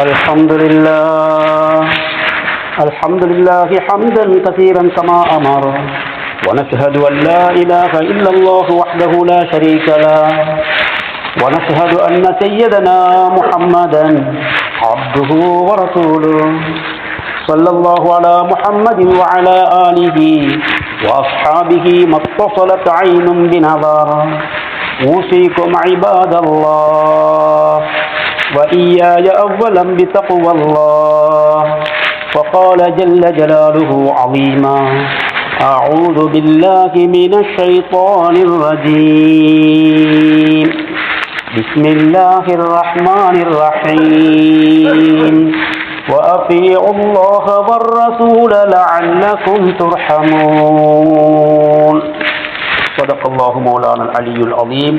الحمد لله. الحمد لله حمدا كثيرا كما أمر. ونشهد أن لا إله إلا الله وحده لا شريك له. ونشهد أن سيدنا محمدا عبده ورسوله. صلى الله على محمد وعلى آله وأصحابه ما اتصلت عين بنظر. أوصيكم عباد الله. وإياي أولا بتقوى الله. وقال جل جلاله عظيما أعوذ بالله من الشيطان الرجيم. بسم الله الرحمن الرحيم. وأطيعوا الله والرسول لعلكم ترحمون. صدق الله مولانا العلي العظيم.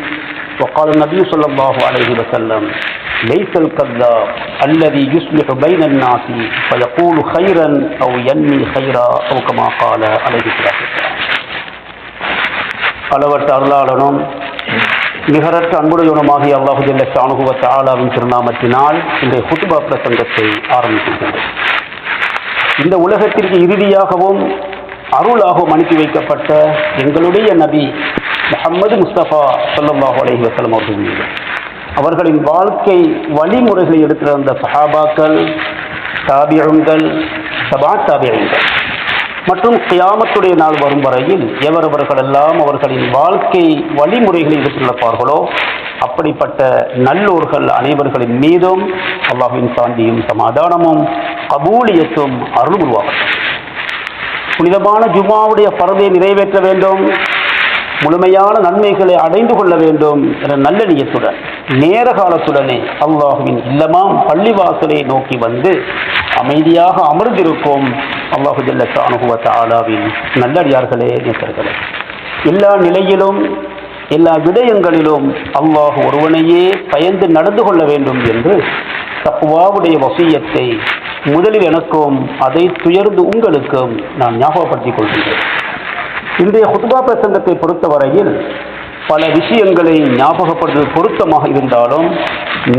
وقال النبي صلى الله عليه وسلم ليس الكذاب الذي يصلح بين الناس فيقول خيرا أو ينمي خيرا أو كما قال عليه الصلاة والسلام அளவற்ற அருளாளனும் நிகரற்ற அன்புடையவனுமாகிய அல்லாஹு ஜல்ல ஷானுகுவ தாலாவின் திருநாமத்தினால் இந்த ஹுத்துபா பிரசங்கத்தை ஆரம்பிக்கின்றோம் இந்த உலகத்திற்கு இறுதியாகவும் அருளாகவும் அனுப்பி வைக்கப்பட்ட எங்களுடைய நபி முஹம்மது முஸ்தபா ஸல்லல்லாஹு அலைஹி வஸல்லம் அவர்கள் மீது அவர்களின் வாழ்க்கை வழிமுறைகளை எடுத்திருந்த சஹாபாக்கள் தாபியங்கள் சபா தாபியங்கள். மற்றும் கியாமத்துடைய நாள் வரும் வரையில் எவரவர்களெல்லாம் அவர்களின் வாழ்க்கை வழிமுறைகளை எடுத்துள்ளப்பார்களோ அப்படிப்பட்ட நல்லோர்கள் அனைவர்களின் மீதும் அல்லாஹின் சாந்தியும் சமாதானமும் கபூலியத்தும் அருள் உருவாகும் புனிதமான ஜுமாவுடைய பரதை நிறைவேற்ற வேண்டும். முழுமையான நன்மைகளை அடைந்து கொள்ள வேண்டும் என்ற நல்ல நியத்துடன் நேர காலத்துடனே அல்லாஹுவின் இல்லமாம் பள்ளிவாசலை நோக்கி வந்து அமைதியாக அமர்ந்திருக்கும் அல்லாஹு ஜல்ல சானுகுவ தாலாவின் நல்லடியார்களே நேசர்களே. எல்லா நிலையிலும் எல்லா விடயங்களிலும் அல்லாஹ் ஒருவனையே பயந்து நடந்து கொள்ள வேண்டும் என்று தப்புவாவுடைய வசியத்தை முதலில் எனக்கும் அதை துயர்ந்து உங்களுக்கும் நான் ஞாபகப்படுத்திக் கொள்கின்றேன். இன்றைய ஹுத்பா பிரசங்கத்தை பொறுத்தவரையில் பல விஷயங்களை ஞாபகப்படுத்துவது பொருத்தமாக இருந்தாலும்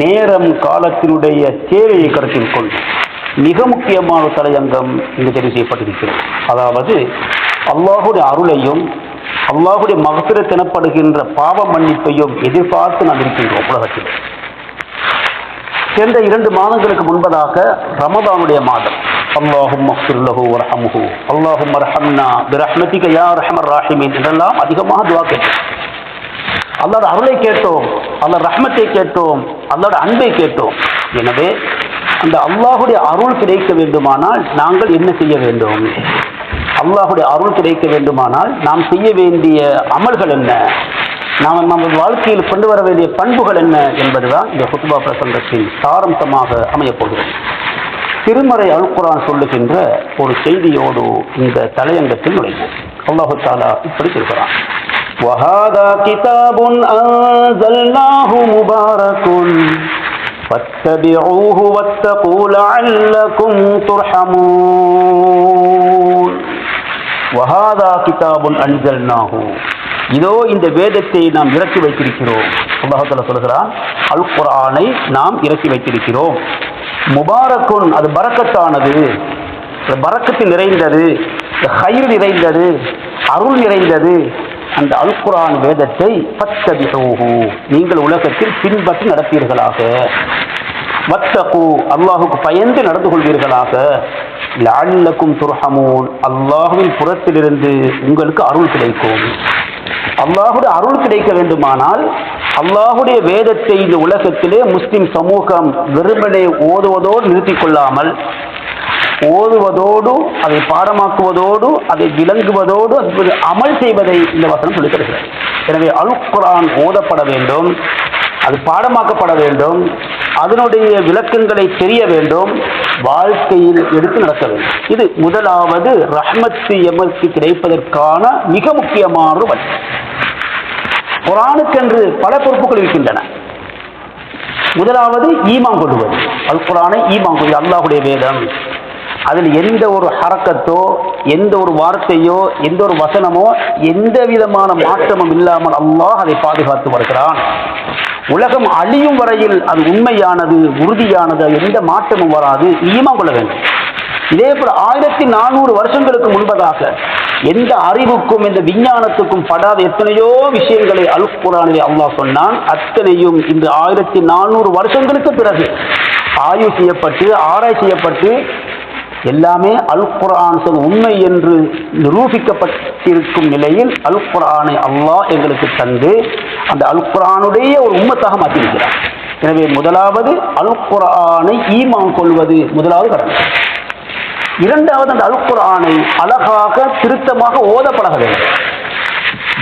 நேரம் காலத்தினுடைய தேவையை கருத்தில் கொண்டு மிக முக்கியமான தலையங்கம் இங்கு தெரிவு செய்யப்பட்டிருக்கிறது. அதாவது அல்லாஹுடைய அருளையும் அல்லாஹுடைய மகசிரத் எனப்படுகின்ற பாவ மன்னிப்பையும் எதிர்பார்த்து நாம் இருக்கின்றோம் உலகத்தில். சென்ற இரண்டு மாதங்களுக்கு முன்பதாக ரமதானுடைய மாதம். அல்லாஹும் மக்சுல்லஹு வரஹமுஹு அல்லாஹும் அரஹம்னா பிரஹ்மதிக யா ரஹமர் ராஹிமின் என்றெல்லாம் அதிகமாக துவா கேட்டோம் அல்லாட அருளை கேட்டோம் அல்ல ரஹ்மத்தை கேட்டோம் அல்லாட அன்பை கேட்டோம் எனவே அந்த அல்லாஹுடைய அருள் கிடைக்க வேண்டுமானால் நாங்கள் என்ன செய்ய வேண்டும்? அல்லாஹுடைய அருள் கிடைக்க வேண்டுமானால் நாம் செய்ய வேண்டிய அமல்கள் என்ன? நாம் நமது வாழ்க்கையில் கொண்டு வர வேண்டிய பண்புகள் என்ன? என்பதுதான் இந்த குத்துபா பிரசங்கத்தின் சாரம்சமாக அமையப்போகிறோம் திருமறை அல்குரான் சொல்லுகின்ற ஒரு செய்தியோடு இந்த தலையங்கத்தில் நுழைவோம் அல்லாஹு தாலா இப்படி சொல்கிறான் وهذا كتاب أنزلناه مبارك فاتبعوه واتقوا لعلكم ترحمون وهذا كتاب أنزلناه இதோ இந்த வேதத்தை நாம் இறக்கி வைத்திருக்கிறோம் அல்லாஹால சொல்கிறான் அல் குரானை நாம் இறக்கி வைத்திருக்கிறோம் முபாரக்குன் அது பறக்கத்தானது. பறக்கத்தில் நிறைந்தது கயிறு நிறைந்தது அருள் நிறைந்தது. அந்த அல் குரான் வேதத்தை பத்தபிஹூஹு நீங்கள் உலகத்தில் பின்பற்றி நடப்பீர்களாக. வத்தகு அல்லாஹுக்கு பயந்து நடந்து கொள்வீர்களாக. லால்லக்கும் துர்ஹமூன் அல்லாஹுவின் புறத்திலிருந்து உங்களுக்கு அருள் கிடைக்கும். அல்லாஹுடைய அருள் கிடைக்க வேண்டுமானால் அல்லாஹுடைய வேதத்தை இந்த உலகத்திலே முஸ்லிம் சமூகம் வெறுமனே ஓதுவதோடு நிறுத்திக் கொள்ளாமல் ஓதுவதோடு அதை பாடமாக்குவதோடு அதை விளங்குவதோடு அது அமல் செய்வதை இந்த வசனம் சொல்லித்தருகிறது எனவே அல் குரான் ஓதப்பட வேண்டும் அது பாடமாக்கப்பட வேண்டும் அதனுடைய விளக்கங்களை தெரிய வேண்டும் வாழ்க்கையில் எடுத்து நடக்க வேண்டும். இது முதலாவது ரஹமத்து எமக்கு கிடைப்பதற்கான மிக முக்கியமான ஒரு வழி. குரானுக்கென்று பல பொறுப்புகள் இருக்கின்றன. முதலாவது ஈமான் கொள்வது. அல் குரானை ஈமான் கொள்வது அல்லாஹுடைய வேதம். அதில் எந்த ஒரு ஹரக்கத்தோ எந்த ஒரு வார்த்தையோ எந்த ஒரு வசனமோ எந்த விதமான மாற்றமும் இல்லாமல் அல்லாஹ் அதை பாதுகாத்து வருகிறான். உலகம் அழியும் வரையில் அது உண்மையானது உறுதியானது எந்த மாற்றமும் வராது. ஈமான் கொள்ள வேண்டும். இதே போல ஆயிரத்தி நானூறு வருஷங்களுக்கு முன்பதாக எந்த அறிவுக்கும் இந்த விஞ்ஞானத்துக்கும் படாத எத்தனையோ விஷயங்களை அல் குரானிலே அல்லாஹ் சொன்னான். அத்தனையும் இந்த ஆயிரத்தி நானூறு வருஷங்களுக்கு பிறகு ஆய்வு செய்யப்பட்டு ஆராய்ச்சி செய்யப்பட்டு எல்லாமே அல் குரான் சொல் உண்மை என்று நிரூபிக்கப்பட்டிருக்கும் நிலையில் அல் குரானை அல்லாஹ் எங்களுக்கு தந்து அந்த அல் குரானுடைய ஒரு உம்மத்தாக மாற்றியிருக்கிறார். எனவே முதலாவது அல் குரானை ஈமான் கொள்வது முதலாவது கடமை. இரண்டாவது அந்த அல் குர்ஆனை அழகாக திருத்தமாக ஓதப்படக வேண்டும்.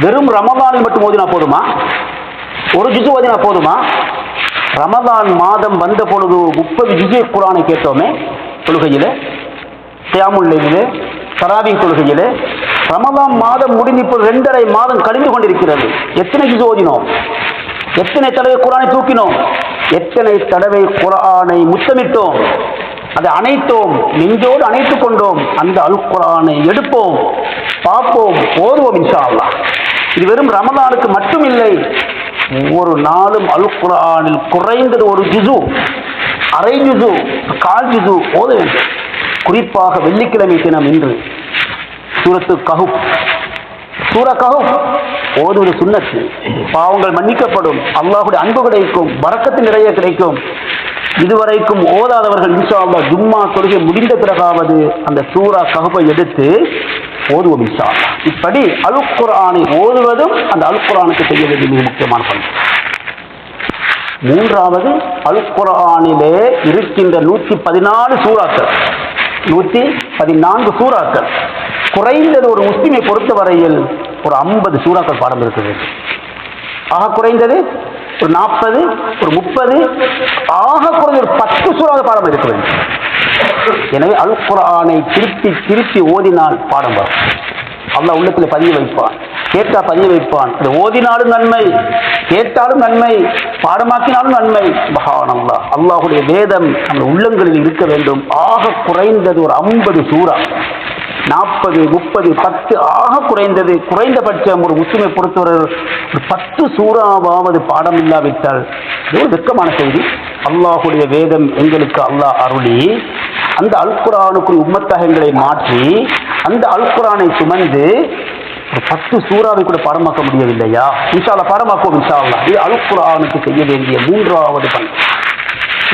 வெறும் ரமதானில் மட்டும் ஓதினா போதுமா? ஒரு ஜிசு ஓதினா போதுமா? ரமதான் மாதம் வந்த பொழுது முப்பது ஜிசு குரானை கேட்டோமே தொழுகையிலே தியாமுல்லையிலே தராவி கொள்கையில் ரமதான் மாதம் முடிந்து இப்போ ரெண்டரை மாதம் கழிந்து கொண்டிருக்கிறது. எத்தனை ஜிசு ஓதினோம்? எத்தனை தடவை குரானை தூக்கினோம்? எத்தனை தடவை குரானை முத்தமிட்டோம்? அதை அனைத்தோம் நெஞ்சோடு அணைத்துக் கொண்டோம். அந்த அல் குரானை எடுப்போம். பார்ப்போம். ஓதுவோம் இன்ஷா இது வெறும் ரமதானுக்கு மட்டும் இல்லை ஒவ்வொரு நாளும் அல் குரானில் குறைந்தது ஒரு ஜிசு அரை ஜிசு கால் ஜிசு ஓத வேண்டும். குறிப்பாக வெள்ளிக்கிழமை தினம் இன்று. சூரத்து கஹு சூர கஹுப் ஓதுவது சுண்ணத்து. பாவங்கள் மன்னிக்கப்படும். அல்லாஹுடைய அன்பு கிடைக்கும். வரக்கத்து நிறைய கிடைக்கும். இதுவரைக்கும் ஓதாதவர்கள் இன்ஷா ஜும்மா தொழுகை முடிந்த பிறகாவது அந்த சூரா கஹுப்பை எடுத்து ஓதுவோம் இன்ஷா இப்படி அல் குரானை ஓதுவதும் அந்த அல் குரானுக்கு செய்ய வேண்டிய மிக முக்கியமான பணி. மூன்றாவது அல் குரானிலே இருக்கின்ற நூற்றி பதினாலு சூறாக்கள். நூற்றி பதினான்கு சூறாக்கள். குறைந்தது ஒரு முஸ்லிமை பொறுத்தவரையில் ஒரு ஐம்பது சூறாக்கள் பாடம் இருக்குது ஆக குறைந்தது ஒரு நாற்பது ஒரு முப்பது ஆக குறைந்த ஒரு பத்து சூறாவது பாடம் இருக்க வேண்டும். எனவே அல் குர்ஆனை திருப்பி திருப்பி ஓதினால் பாடம் வரும். அல்லாஹ் உள்ளத்தில் பதிய வைப்பான். கேட்டா பதிய வைப்பான். அது ஓதினாலும் நன்மை கேட்டாலும் நன்மை பாடமாக்கினாலும் நன்மை. மகான் அல்லா அல்லாஹுடைய வேதம் நம்ம உள்ளங்களில் இருக்க வேண்டும். ஆக குறைந்தது ஒரு ஐம்பது சூறா. நாற்பது முப்பது பத்து ஆக குறைந்தது. குறைந்தபட்சம் ஒரு முஸ்லிமை பொறுத்தவரை ஒரு பத்து சூறாவாவது பாடம் இல்லாவிட்டால் இது வெக்கமான வெட்கமான செய்தி? அல்லாஹுடைய வேதம் எங்களுக்கு அல்லாஹ் அருளி அந்த அல்குரானுக்குள் உம்மத்தகங்களை மாற்றி அந்த அல்குரானை சுமந்து ஒரு பத்து சூறாவை கூட பாடமாக்க முடியவில்லையா? இன்ஷால்ல பாடமாக்குவோம் இன்ஷால்லா இது அல்குரானுக்கு செய்ய வேண்டிய மூன்றாவது பணி.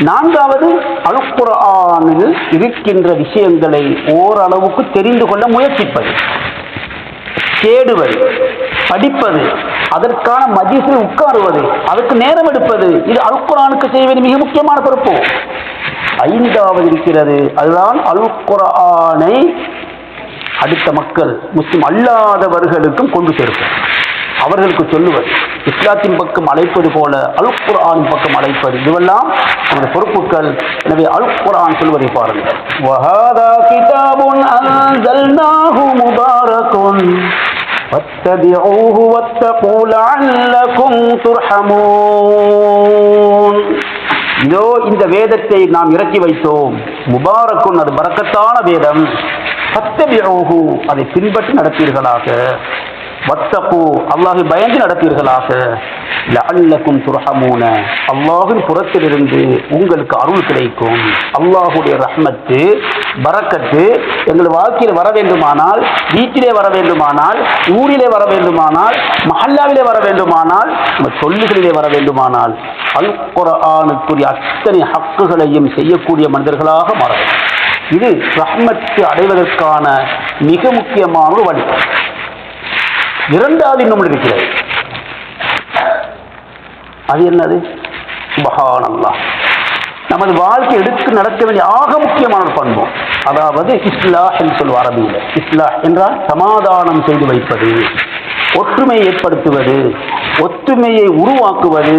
நான்காவது அல்குர்ஆனில் இருக்கின்ற விஷயங்களை ஓரளவுக்கு தெரிந்து கொள்ள முயற்சிப்பது. தேடுவது படிப்பது அதற்கான மஜிஸில் உட்காருவது அதற்கு நேரம் எடுப்பது இது அல்குரானுக்கு செய்ய வேண்டிய மிக முக்கியமான பொறுப்பு. ஐந்தாவது இருக்கிறது அதுதான் அல்குர்ஆனை அடுத்த மக்கள் முஸ்லிம் அல்லாதவர்களுக்கும் கொண்டு சேர்ப்பது. அவர்களுக்கு சொல்லுவது இஸ்லாத்தின் பக்கம் அழைப்பது போல அல் குர்ஆனின் பக்கம் அழைப்பது இதுவெல்லாம் நமது பொறுப்புகள் எனவே அல் குர்ஆன் சொல்வதை பாருங்கள் வஹாதா கிதாபுன் அன்சல்னாஹு முபாரகுன் فاتبعوه واتقوا لعلكم ترحمون இதோ இந்த வேதத்தை நாம் இறக்கி வைத்தோம் முபாரக்குன் அது பரக்கத்தான வேதம் பத்தபியூஹு அதை பின்பற்றி நடப்பீர்களாக வத்தப்பு அல்லாஹை பயந்து நடப்பீர்களாக லஅல்லக்கும் துரகமூன அல்லாஹின் புறத்திலிருந்து உங்களுக்கு அருள் கிடைக்கும். அல்லாஹுடைய ரஹ்மத்து பறக்கத்து எங்கள் வாழ்க்கையில் வர வேண்டுமானால் வீட்டிலே வர வேண்டுமானால் ஊரிலே வர வேண்டுமானால் மஹல்லாவிலே வர வேண்டுமானால் நம்ம சொல்லுகளிலே வர வேண்டுமானால் அல் குரானுக்குரிய அத்தனை ஹக்குகளையும் செய்யக்கூடிய மனிதர்களாக மாற இது ரஹ்மத்து அடைவதற்கான மிக முக்கியமான ஒரு வழி. இரண்டாவது ஆதீனம் இருக்கிறது. அது என்னது? சுபஹானல்லாஹ். நமது வாழ்க்கை எடுத்து நடக்க வேண்டிய ஆக முக்கியமான ஒரு பண்பு. அதாவது இஸ்லாஹ் என்று சொல்லுவோம் அரபியில் இஸ்லாஹ் என்றால் சமாதானம் செய்து வைப்பது ஒற்றுமையை ஏற்படுத்துவது ஒற்றுமையை உருவாக்குவது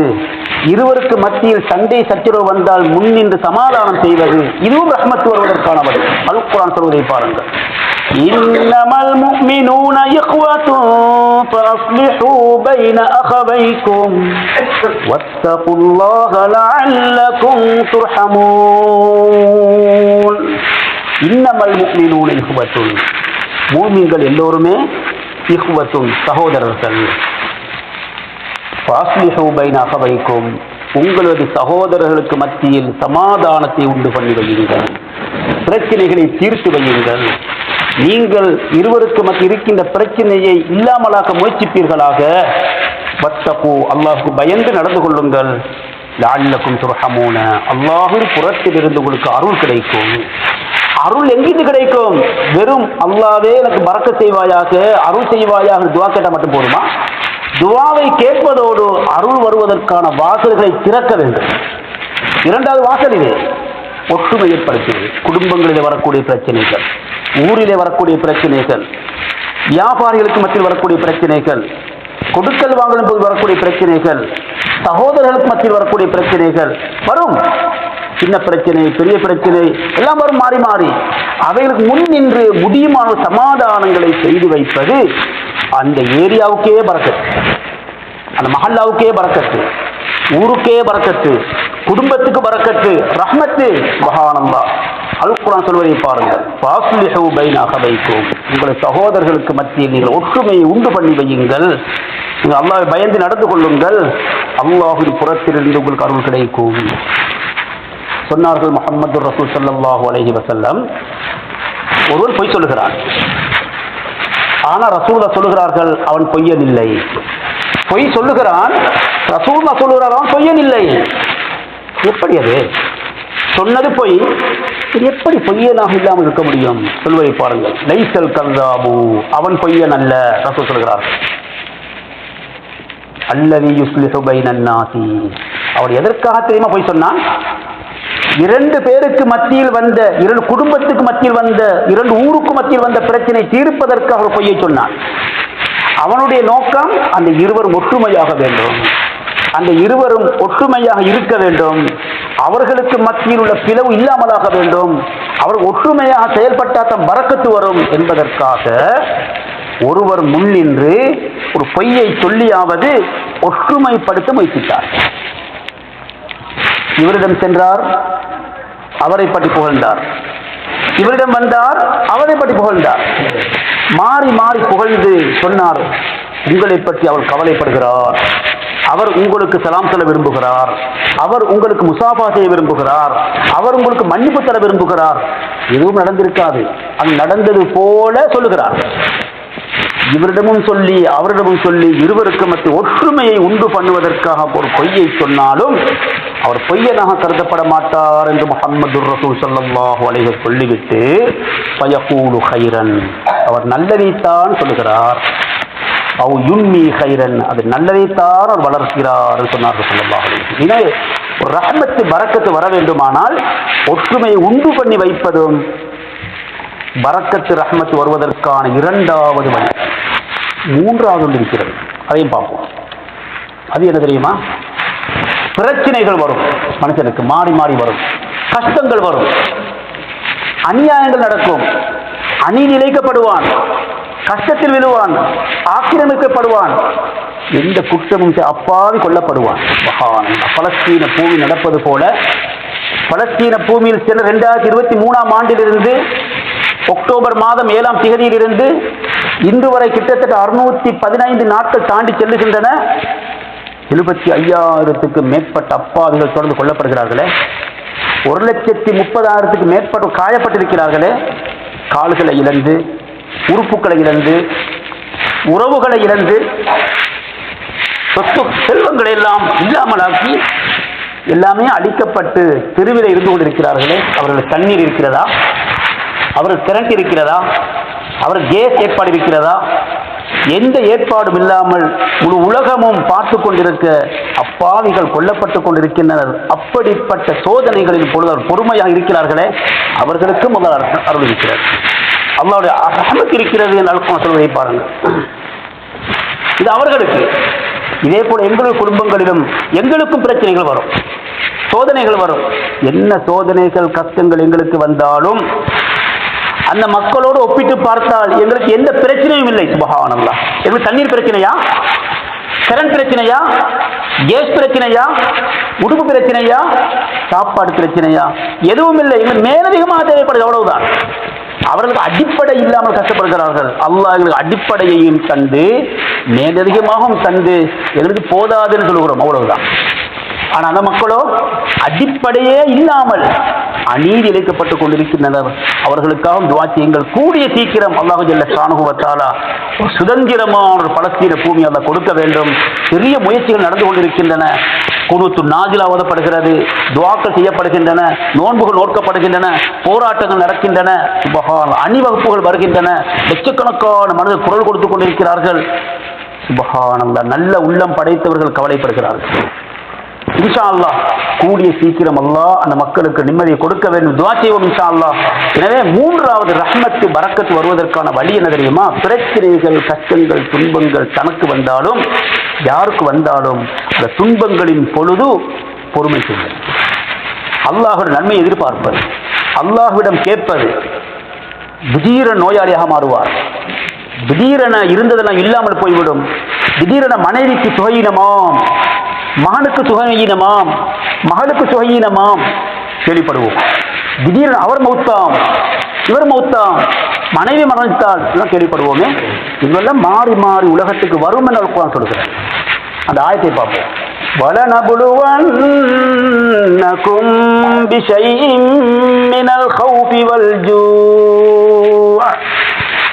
இருவருக்கு மத்தியில் சண்டை சச்சரவு வந்தால் முன்னின்று சமாதானம் செய்வது இதுவும் ரஹ்மத்து வருவதற்கான வழி அல் குரான் சொல்வதை பாருங்கள் إنما المؤمنون إخوة فأصلحوا بين أخويكم واتقوا الله لعلكم ترحمون இன்னமல் முக்மினூன இஹ்வத்துன் மூமின்கள் எல்லோருமே இஹ்வத்துன் சகோதரர்கள் ஃபாஸ்லிஹு பைன அகவைக்கும் உங்களது சகோதரர்களுக்கு மத்தியில் சமாதானத்தை உண்டு பண்ணி வையுங்கள். பிரச்சனைகளை தீர்த்து வையுங்கள். நீங்கள் இருவருக்கு மத்திய இருக்கின்ற பிரச்சனையை இல்லாமலாக்க முயற்சிப்பீர்களாக. வத்தகு அல்லாஹுக்கு பயந்து நடந்து கொள்ளுங்கள். லால்லக்கும் துரஹமூன. அல்லாஹின் புறத்தில் இருந்து உங்களுக்கு அருள் கிடைக்கும். அருள் எங்கிருந்து கிடைக்கும்? வெறும் அல்லாவே எனக்கு மறக்க செய்வாயாக அருள் செய்வாயாக துவா கேட்டால் மட்டும் போதுமா? துவாவை கேட்பதோடு அருள் வருவதற்கான வாசல்களை திறக்க வேண்டும். இரண்டாவது வாசல் இது. ஒற்றுமை ஏற்படுத்துவது. குடும்பங்களிலே வரக்கூடிய பிரச்சனைகள் ஊரிலே வரக்கூடிய பிரச்சனைகள் வியாபாரிகளுக்கு மத்தியில் வரக்கூடிய பிரச்சனைகள் கொடுக்கல் வாங்கலும் போது வரக்கூடிய பிரச்சனைகள் சகோதரர்களுக்கு மத்தியில் வரக்கூடிய பிரச்சனைகள் வரும். சின்ன பிரச்சனை பெரிய பிரச்சனை எல்லாம் வரும் மாறி மாறி. அவைகளுக்கு முன் நின்று முடியுமான சமாதானங்களை செய்து வைப்பது அந்த ஏரியாவுக்கே பறக்கத்து. அந்த மஹல்லாவுக்கே பறக்கத்து. ஊருக்கே பறக்கத்து. குடும்பத்துக்கு பறக்கத்து. ரஹ்மத்து. மகானந்தா அல்குரான் சொல்வதை பாருங்கள். பாஸ்லிஹு உங்கள் சகோதரர்களுக்கு மத்தியில் நீங்கள் ஒற்றுமையை உண்டு பண்ணி வையுங்கள். நீங்கள் அல்லாவை பயந்து நடந்து கொள்ளுங்கள். அல்லாஹின் புறத்திலிருந்து உங்களுக்கு அருள் கிடைக்கும். சொன்னார்கள் முகமது ரசூல் சல்லாஹூ அலஹி வசல்லம் ஒருவன் பொய் சொல்லுகிறான். ஆனா ரசூலா சொல்லுகிறார்கள் அவன் பொய்யன் இல்லை பொய் சொல்லுகிறான் ரசூலா சொல்லுகிறார் அவன் பொய்யன் இல்லை எப்படி அது? சொன்னது பொய் எப்படி பொய்யனாக இல்லாமல் இருக்க முடியும்? சொல்வதை பாருங்கள். லைசல் கந்தாபு அவன் பொய்யன் அல்ல ரசூல் சொல்கிறார் அல்லது யுஸ்லிஹு பைனன் நாசி. அவர் எதற்காக தெரியுமா பொய் சொன்னான்? இரண்டு பேருக்கு மத்தியில் வந்த இரண்டு குடும்பத்துக்கு மத்தியில் வந்த இரண்டு ஊருக்கு மத்தியில் வந்த பிரச்சனை தீர்ப்பதற்கு அவர் பொய்யை சொன்னான் அவனுடைய நோக்கம் அந்த இருவரும் ஒற்றுமையாக வேண்டும். அந்த இருவரும் ஒற்றுமையாக இருக்க வேண்டும். அவர்களுக்கு மத்தியில் உள்ள பிளவு இல்லாமலாக வேண்டும். அவர் ஒற்றுமையாக செயல்பட்டால் தான் பறக்கத்து வரும் என்பதற்காக ஒருவர் முன்னின்று ஒரு பொய்யை சொல்லியாவது ஒற்றுமைப்படுத்த முயற்சித்தார். இவரிடம் சென்றார் அவரை பற்றி புகழ்ந்தார். இவரிடம் வந்தார் அவரை பற்றி புகழ்ந்தார். மாறி மாறி புகழ்ந்து சொன்னார் உங்களை பற்றி அவர் கவலைப்படுகிறார். அவர் உங்களுக்கு சலாம் சொல்ல விரும்புகிறார். அவர் உங்களுக்கு முசாஃபா செய்ய விரும்புகிறார். அவர் உங்களுக்கு மன்னிப்பு தர விரும்புகிறார். எதுவும் நடந்திருக்காது. அது நடந்தது போல சொல்லுகிறார். இவரிடமும் சொல்லி அவரிடமும் சொல்லி இருவருக்கு மத்திய ஒற்றுமையை உண்டு பண்ணுவதற்காக ஒரு பொய்யை சொன்னாலும் அவர் பொய்யனாக கருதப்பட மாட்டார் என்று முகமது ரசூல் சல்லாஹு அலைஹி சொல்லிவிட்டு பயகூலு ஹைரன் அவர் நல்லதைத்தான் சொல்லுகிறார் அவ் யுன்மி ஹைரன் அது நல்லதைத்தான் அவர் வளர்க்கிறார் என்று சொன்னார்கள் ஸல்லல்லாஹு எனவே ஒரு ரஹமத்து பரக்கத்து வர வேண்டுமானால் ஒற்றுமையை உண்டு பண்ணி வைப்பதும் பரக்கத்து ரஹ்மத் வருவதற்கான இரண்டாவது வழி. மூன்றாவது ஒன்று இருக்கிறது. அதையும் பார்ப்போம். அது என்ன தெரியுமா? பிரச்சனைகள் வரும். மனுஷனுக்கு மாறி மாறி வரும். கஷ்டங்கள் வரும். அநியாயங்கள் நடக்கும். அணி நிலைக்கப்படுவான். கஷ்டத்தில் விழுவான். ஆக்கிரமிக்கப்படுவான். எந்த குற்றமும் செ- அப்பாவி கொல்லப்படுவான். பலஸ்தீன பூமி நடப்பது போல பலஸ்தீன பூமியில் சென்ற ரெண்டாயிரத்தி இருபத்தி மூணாம் ஆண்டிலிருந்து அக்டோபர் மாதம் ஏழாம் திகதியிலிருந்து இன்று வரை கிட்டத்தட்ட அறுநூத்தி பதினைந்து நாட்கள் தாண்டி செல்லுகின்றன. எழுபத்தி ஐயாயிரத்துக்கு மேற்பட்ட அப்பாவிகள் தொடர்ந்து கொல்லப்படுகிறார்களே ஒரு லட்சத்தி முப்பதாயிரத்துக்கு மேற்பட்ட காயப்பட்டிருக்கிறார்களே. கால்களை இழந்து உறுப்புகளை இழந்து உறவுகளை இழந்து சொத்து செல்வங்களை எல்லாம் இல்லாமலாக்கி எல்லாமே அழிக்கப்பட்டு தெருவில் இருந்து கொண்டிருக்கிறார்களே. அவர்கள் தண்ணீர் இருக்கிறதா? அவர் கரண்ட் இருக்கிறதா அவர் கேஸ் ஏற்பாடு இருக்கிறதா? எந்த ஏற்பாடும் இல்லாமல் முழு உலகமும் பார்த்து கொண்டிருக்க அப்பாவிகள் கொல்லப்பட்டு கொண்டிருக்கின்றனர். அப்படிப்பட்ட சோதனைகளின் பொழுது அவர் பொறுமையாக இருக்கிறார்களே அவர்களுக்கு முதல் அருள் அருள் இருக்கிறது அல்லாவுடைய இருக்கிறது என்று அழுத்தம் சொல்வதை பாருங்கள். இது அவர்களுக்கு. இதே போல எங்களுடைய குடும்பங்களிலும் எங்களுக்கும் பிரச்சனைகள் வரும். சோதனைகள் வரும். என்ன சோதனைகள் கஷ்டங்கள் எங்களுக்கு வந்தாலும் அந்த மக்களோடு ஒப்பிட்டு பார்த்தால் எங்களுக்கு எந்த பிரச்சனையும் இல்லை சுபஹானல்லாஹ் எங்களுக்கு தண்ணீர் பிரச்சனையா? கரண்ட் பிரச்சனையா? கேஸ் பிரச்சனையா? உடுப்பு பிரச்சனையா? சாப்பாடு பிரச்சனையா? எதுவும் இல்லை. எங்களுக்கு மேலதிகமாக தேவைப்படுது அவ்வளவுதான். அவர்களுக்கு அடிப்படை இல்லாமல் கஷ்டப்படுகிறார்கள். அல்லாஹ் எங்களுக்கு அடிப்படையையும் தந்து மேலதிகமாகவும் தந்து எங்களுக்கு போதாதுன்னு சொல்லுகிறோம் அவ்வளவுதான். ஆனால் அந்த மக்களோ அடிப்படையே இல்லாமல் அநீதி இழைக்கப்பட்டுக் கொண்டிருக்கின்றனர். அவர்களுக்காகவும் துவா செய்யுங்கள். கூடிய சீக்கிரம் அல்லாஹு ஜல்ல சாணுகுவத்தாலா ஒரு சுதந்திரமான ஒரு பலஸ்தீன பூமி அதை கொடுக்க வேண்டும். பெரிய முயற்சிகள் நடந்து கொண்டிருக்கின்றன. குருத்து நாஜில் ஓதப்படுகிறது துவாக்கள் செய்யப்படுகின்றன. நோன்புகள் நோக்கப்படுகின்றன. போராட்டங்கள் நடக்கின்றன. அணிவகுப்புகள் வருகின்றன. லட்சக்கணக்கான மனிதர் குரல் கொடுத்து கொண்டிருக்கிறார்கள். சுபஹான் நல்ல உள்ளம் படைத்தவர்கள் கவலைப்படுகிறார்கள். இன்ஷா அல்லாஹ் கூடிய சீக்கிரம் அல்லாஹ் அந்த மக்களுக்கு நிம்மதியை கொடுக்க வேண்டும். துவா செய்வோம் இன்ஷா அல்லாஹ் எனவே மூன்றாவது ரஹ்மத்து பறக்கத்து வருவதற்கான வழி என்ன தெரியுமா? பிரச்சனைகள் கஷ்டங்கள் துன்பங்கள் தனக்கு வந்தாலும் யாருக்கு வந்தாலும் அந்த துன்பங்களின் பொழுது பொறுமை செய்வது. அல்லாஹோட நன்மை எதிர்பார்ப்பது. அல்லாஹ்விடம் கேட்பது திடீர நோயாளியாக மாறுவார். திடீரென இருந்ததெல்லாம் இல்லாமல் போய்விடும். திடீரென மனைவிக்கு துவையினமாம் மகனுக்கு சுகையினமாம் மகளுக்கு சுகையினமாம் கேள்விப்படுவோம் திடீரென அவர் மௌத்தாம் இவர் மௌத்தாம் மனைவி மரணித்தால் இதெல்லாம் கேள்விப்படுவோமே இதெல்லாம் மாறி மாறி உலகத்துக்கு வரும் என குரான் சொல்லுகிறார் அந்த ஆயத்தை பார்ப்போம் وَلَنَبْلُوَنَّكُمْ بِشَيْءٍ مِّنَ الْخَوْفِ وَالْجُوعِ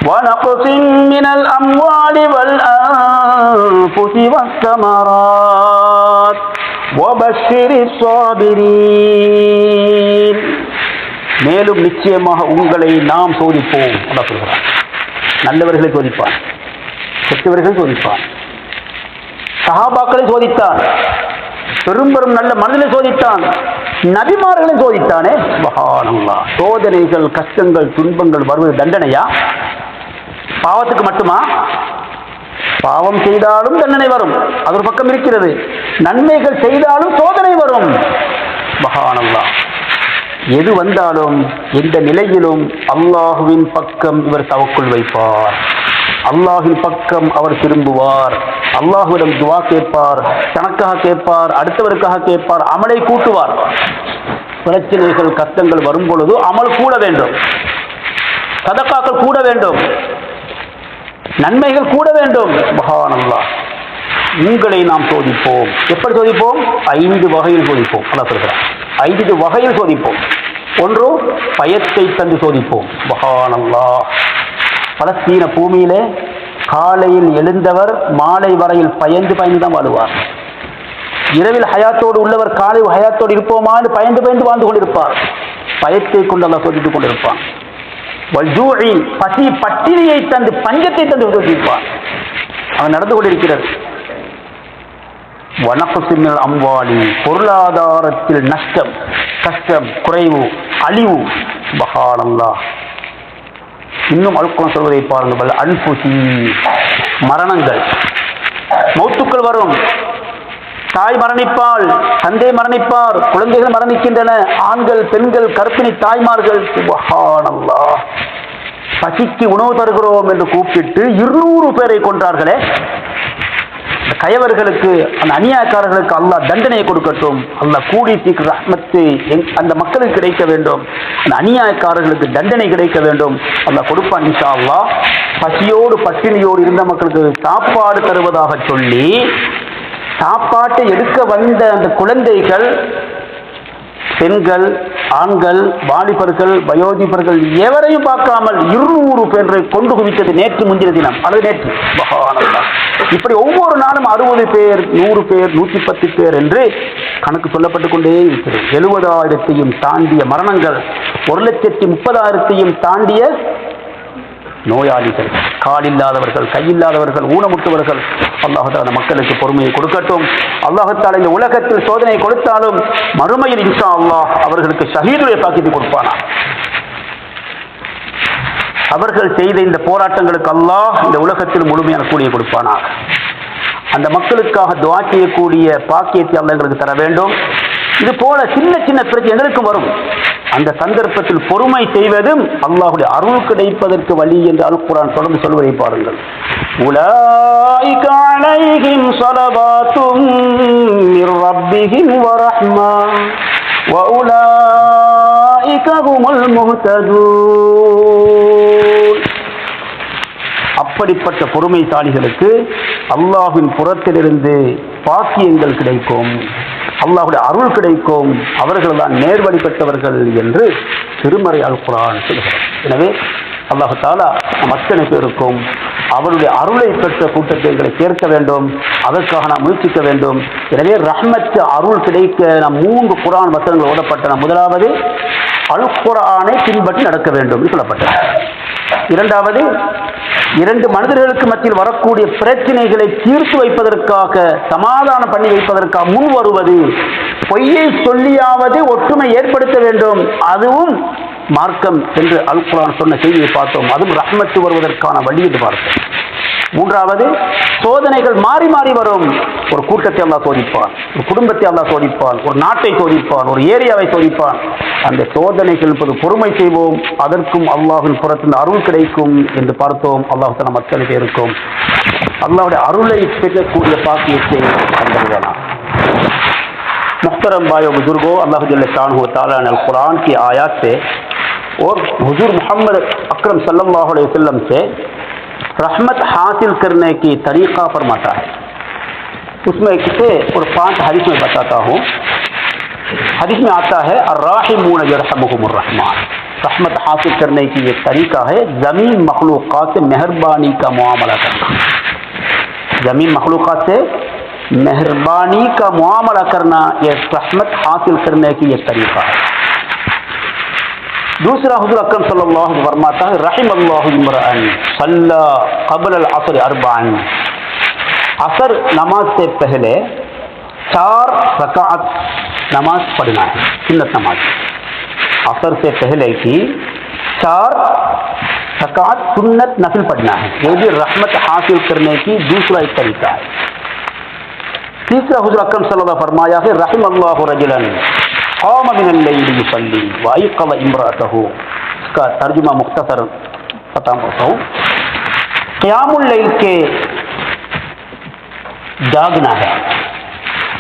ونقص من الأموال والأنفس والثمرات وبشر الصابرين மேலும் நிச்சயமாக உங்களை நாம் சோதிப்போம் அல்லாஹ் சொல்கிறார் நல்லவர்களை சோதிப்பான் கெட்டவர்களை சோதிப்பான் சஹாபாக்களை சோதித்தான் பெரும் பெரும் நல்ல மனிதனை சோதித்தான் நபிமார்களை சோதித்தானே மகானல்லா சோதனைகள் கஷ்டங்கள் துன்பங்கள் வருவது தண்டனையா பாவத்துக்கு மட்டுமா பாவம் செய்தாலும் தண்டனை வரும். அது ஒரு பக்கம் இருக்கிறது. நன்மைகள் செய்தாலும் சோதனை வரும். மகானல்லா. எது வந்தாலும் எந்த நிலையிலும் அல்லாஹுவின் பக்கம் இவர் தவக்குள் வைப்பார். அல்லாஹின் பக்கம் அவர் திரும்புவார். அல்லாஹுவிடம் துவா கேட்பார் தனக்காக கேட்பார் அடுத்தவருக்காக கேட்பார் அமலை கூட்டுவார். பிரச்சனைகள் கஷ்டங்கள் வரும் பொழுது அமல் கூட வேண்டும். சதக்காக்கள் கூட வேண்டும். நன்மைகள் கூட வேண்டும். மகானல்லா. உங்களை நாம் சோதிப்போம். எப்படி சோதிப்போம்? ஐந்து வகையில் சோதிப்போம். அல்லா சொல்கிறார் ஐந்து வகையில் சோதிப்போம். ஒன்று பயத்தை தந்து சோதிப்போம். மகானல்லா. பலஸ்தீன பூமியிலே காலையில் எழுந்தவர் மாலை வரையில் பயந்து பயந்து தான் வாழுவார். இரவில் ஹயாத்தோடு உள்ளவர் காலை ஹயாத்தோடு இருப்போமான்னு பயந்து பயந்து வாழ்ந்து கொண்டிருப்பார். பயத்தை கொண்டு அல்லா சோதித்துக் கொண்டிருப்பான். பசி பட்டினியை தந்து பஞ்சத்தை தந்து உதவிப்பார் அவன் நடந்து கொண்டிருக்கிறது வனப்பசிமில் அம்வாலி பொருளாதாரத்தில் நஷ்டம் கஷ்டம் குறைவு அழிவு. பகானல்லா இன்னும் அழுக்கம் சொல்வதை பாருங்கள். அன்புசி மரணங்கள். மௌத்துக்கள் வரும். தாய் மரணிப்பாள் தந்தை மரணிப்பார் குழந்தைகள் மரணிக்கின்றன ஆண்கள் பெண்கள் கற்பிணி தாய்மார்கள். சுபஹானல்லா. பசிக்கு உணவு தருகிறோம் என்று கூப்பிட்டு இருநூறு பேரை கொன்றார்களே. கயவர்களுக்கு அந்த அநியாயக்காரர்களுக்கு அல்லாஹ் தண்டனையை கொடுக்கட்டும். அல்லாஹ் கூடி சீக்கிர ரஹ்மத்து எங்- அந்த மக்களுக்கு கிடைக்க வேண்டும். அந்த அநியாயக்காரர்களுக்கு தண்டனை கிடைக்க வேண்டும். அல்லாஹ் கொடுப்பான் இன்ஷா அல்லாஹ் பசியோடு பட்டினியோடு இருந்த மக்களுக்கு சாப்பாடு தருவதாக சொல்லி சாப்பாட்டை எடுக்க வந்த அந்த குழந்தைகள் பெண்கள் ஆண்கள் வாலிபர்கள் வயோதிபர்கள் எவரையும் பார்க்காமல் இருநூறு பேரை கொண்டு குவித்தது நேற்று முந்தின தினம். அல்லது நேற்று. இப்படி ஒவ்வொரு நாளும் அறுபது பேர் நூறு பேர் நூற்றி பத்து பேர் என்று கணக்கு சொல்லப்பட்டு கொண்டே இருக்கிறது. எழுபதாயிரத்தையும் தாண்டிய மரணங்கள் ஒரு லட்சத்தி முப்பதாயிரத்தையும் தாண்டிய நோயாளிகள் கால் இல்லாதவர்கள் கையில்லாதவர்கள் ஊனமுட்டவர்கள் அல்லாஹால அந்த மக்களுக்கு பொறுமையை கொடுக்கட்டும். அல்லாஹத்தால் இந்த உலகத்தில் சோதனை கொடுத்தாலும் மறுமையில் இன்ஷா அல்லாஹ் அவர்களுக்கு ஷஹீதுடைய தாக்கித்து கொடுப்பானா? அவர்கள் செய்த இந்த போராட்டங்களுக்கு அல்லாஹ் இந்த உலகத்தில் முழுமையான கூலியை கொடுப்பானா அந்த மக்களுக்காக துவா செய்யக்கூடிய பாக்கியத்தை அல்ல எங்களுக்கு தர வேண்டும். இது போல சின்ன சின்ன பிரச்சனை எங்களுக்கும் வரும் அந்த சந்தர்ப்பத்தில் பொறுமை செய்வதும் அல்லாஹுடைய அருள் கிடைப்பதற்கு வழி என்று அல் குரான் தொடர்ந்து சொல்வதை பாருங்கள் உலாய்க அலைஹிம் ஸலவாத்தும் மிர் ரப்பிஹிம் வரஹ்மா وأولئك هم المهتدون அப்படிப்பட்ட பொறுமைசாலிகளுக்கு அல்லாஹ்வின் புறத்திலிருந்து பாக்கியங்கள் கிடைக்கும். அல்லாஹுடைய அருள் கிடைக்கும். அவர்கள் தான் நேர்வழி பெற்றவர்கள் என்று திருமறை அல் குரான் சொல்கிறார் எனவே அல்லாஹு தாலா நம் அத்தனை பேருக்கும் அவருடைய அருளை பெற்ற கூட்டத்தை எங்களை சேர்க்க வேண்டும். அதற்காக நாம் முயற்சிக்க வேண்டும். எனவே ரஹ்மத்து அருள் கிடைக்க நாம் மூன்று குரான் வசனங்கள் ஓடப்பட்டன முதலாவது அல் குரானை பின்பற்றி நடக்க வேண்டும் என்று சொல்லப்பட்டது. இரண்டாவது இரண்டு மனிதர்களுக்கு மத்தியில் வரக்கூடிய பிரச்சனைகளை தீர்த்து வைப்பதற்காக சமாதானம் பண்ணி வைப்பதற்காக முன் வருவது பொய்யை சொல்லியாவது ஒற்றுமை ஏற்படுத்த வேண்டும். அதுவும் மார்க்கம் என்று அல் குரான் சொன்ன செய்தியை பார்த்தோம். அதுவும் ரஹ்மத்து வருவதற்கான வழி என்று பார்த்தோம். மூன்றாவது சோதனைகள் மாறி மாறி வரும். ஒரு கூட்டத்தை அல்லா சோதிப்பான் ஒரு குடும்பத்தை அல்லா சோதிப்பான் ஒரு நாட்டை சோதிப்பான் ஒரு ஏரியாவை சோதிப்பான். அந்த சோதனைகள் இப்போது பொறுமை செய்வோம். அதற்கும் அல்லாஹின் புறத்தில் அருள் கிடைக்கும் என்று பார்த்தோம். அல்லாஹ் தன மக்களை பேருக்கும் அல்லாவுடைய அருளை பெறக்கூடிய பாக்கியத்தை கண்டறியலாம் محترم بھائی و بزرگوں اللہ تعالیٰ تعالیٰ نے القرآن کی آیات سے اور حضور محمد اکرم صلی اللہ علیہ وسلم سے رحمت حاصل کرنے کی طریقہ فرماتا ہے۔ اس میں کسے اور پانچ حدیث میں بتاتا ہوں۔ حدیث میں آتا ہے، الراحمون یرحمہم الرحمن۔ رحمت حاصل کرنے کی یہ طریقہ ہے، زمین مخلوقات سے مہربانی کا معاملہ کرنا۔ زمین مخلوقات سے مہربانی کا معاملہ کرنا یہ رحمت حاصل کرنے کی یہ طریقہ ہے۔ دوسرا حضور اکرم صلی اللہ علیہ فرماتا ہے، رحم اللہ عمران صلی قبل العصر اربعین عصر نماز سے پہلے چار رکعت نماز پڑھنا ہے، سنت نماز۔ عصر سے پہلے کی چار رکعت سنت نفل پڑھنا ہے، یہ بھی رحمت حاصل کرنے کی دوسرا ایک طریقہ ہے۔ تیسرا حضور اکرم صلی اللہ فرمایا ہے رحم اللہ رجلا قام من اللیل یصلی وایقظ امراته. اس کا ترجمہ مختصر پتہ ہوتا ہوں. قیام اللیل کے جاگنا ہے.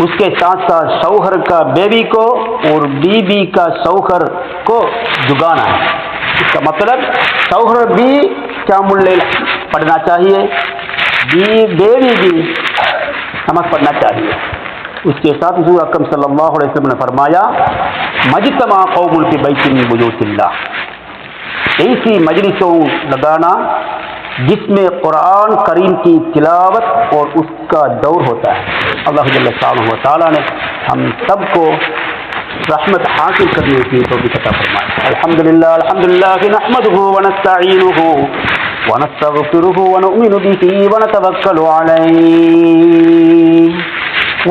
اس کے ساتھ ساتھ شوہر کا بیوی کو اور بیوی کا شوہر کو جگانا ہے. اس کا مطلب شوہر بھی قیام اللیل پڑھنا چاہیے. بیوی بھی نماز پڑھنا چاہیے۔ اس کے ساتھ حضور اکرم صلی اللہ علیہ وسلم نے فرمایا مجتما قوم الفی بیتن بجوت اللہ۔ ایسی مجلسوں لگانا جس میں قرآن کریم کی تلاوت اور اس کا دور ہوتا ہے۔ اللہ جل صاحب تعالیٰ نے ہم سب کو رحمت حاصل کرنے کی تو بھی قطع فرمائی الحمد للہ الحمد للہ ونستغفره ونؤمن به ونتوكل عليه.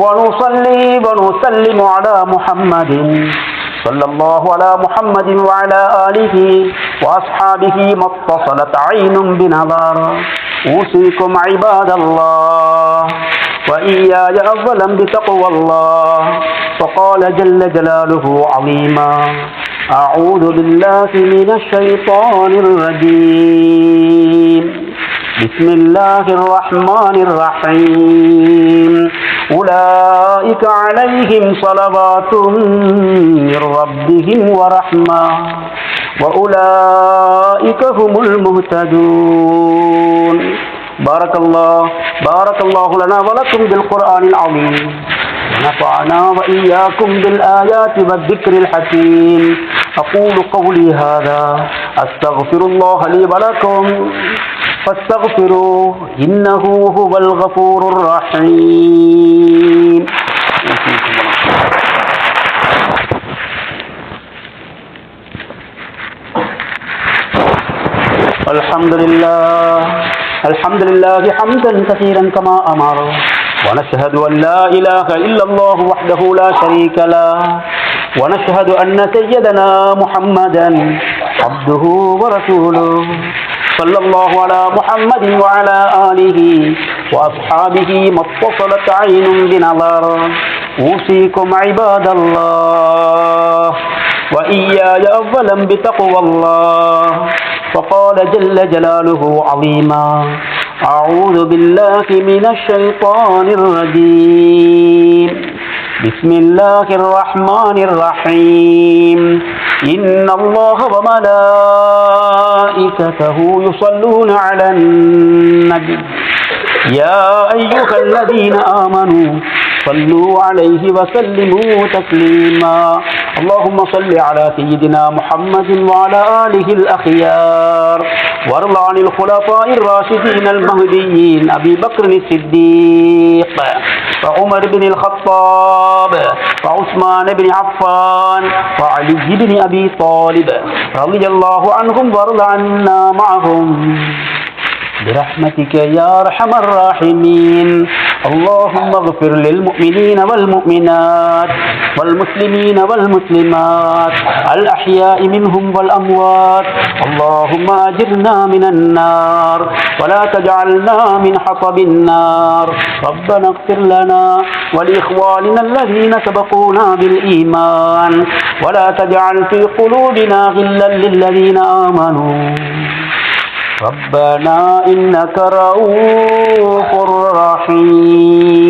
ونصلي ونسلم على محمد صلى الله على محمد وعلى آله وأصحابه ما اتصلت عين بنظر. أوصيكم عباد الله. وإياي أولا بتقوى الله وقال جل جلاله عظيما أعوذ بالله من الشيطان الرجيم. بسم الله الرحمن الرحيم. أولئك عليهم صلوات من ربهم ورحمة وأولئك هم المهتدون. بارك الله بارك الله لنا ولكم بالقرآن العظيم ونفعنا وإياكم بالآيات والذكر الحكيم أقول قولي هذا أستغفر الله لي ولكم فاستغفروه إنه هو الغفور الرحيم الحمد لله الحمد لله حمدا كثيرا كما أمر. ونشهد أن لا إله إلا الله وحده لا شريك له. ونشهد أن سيدنا محمدا عبده ورسوله. صلى الله على محمد وعلى آله وأصحابه ما اتصلت عين بنظر. أوصيكم عباد الله. وإياي أولا بتقوى الله فقال جل جلاله عظيما أعوذ بالله من الشيطان الرجيم. بسم الله الرحمن الرحيم. إن الله وملائكته يصلون على النبي. يا أيها الذين آمنوا صلوا عليه وسلموا تسليما. اللهم صل على سيدنا محمد وعلى آله الأخيار. وارض عن الخلفاء الراشدين المهديين. أبي بكر الصديق وعمر بن الخطاب وعثمان بن عفان وعلي بن أبي طالب رضي الله عنهم وارض عنا معهم. برحمتك يا أرحم الراحمين. اللهم اغفر للمؤمنين والمؤمنات والمسلمين والمسلمات الأحياء منهم والأموات. اللهم أجرنا من النار ولا تجعلنا من حطب النار. ربنا اغفر لنا ولإخواننا الذين سبقونا بالإيمان. ولا تجعل في قلوبنا غلا للذين آمنوا. ربنا إنك رؤوف رحيم.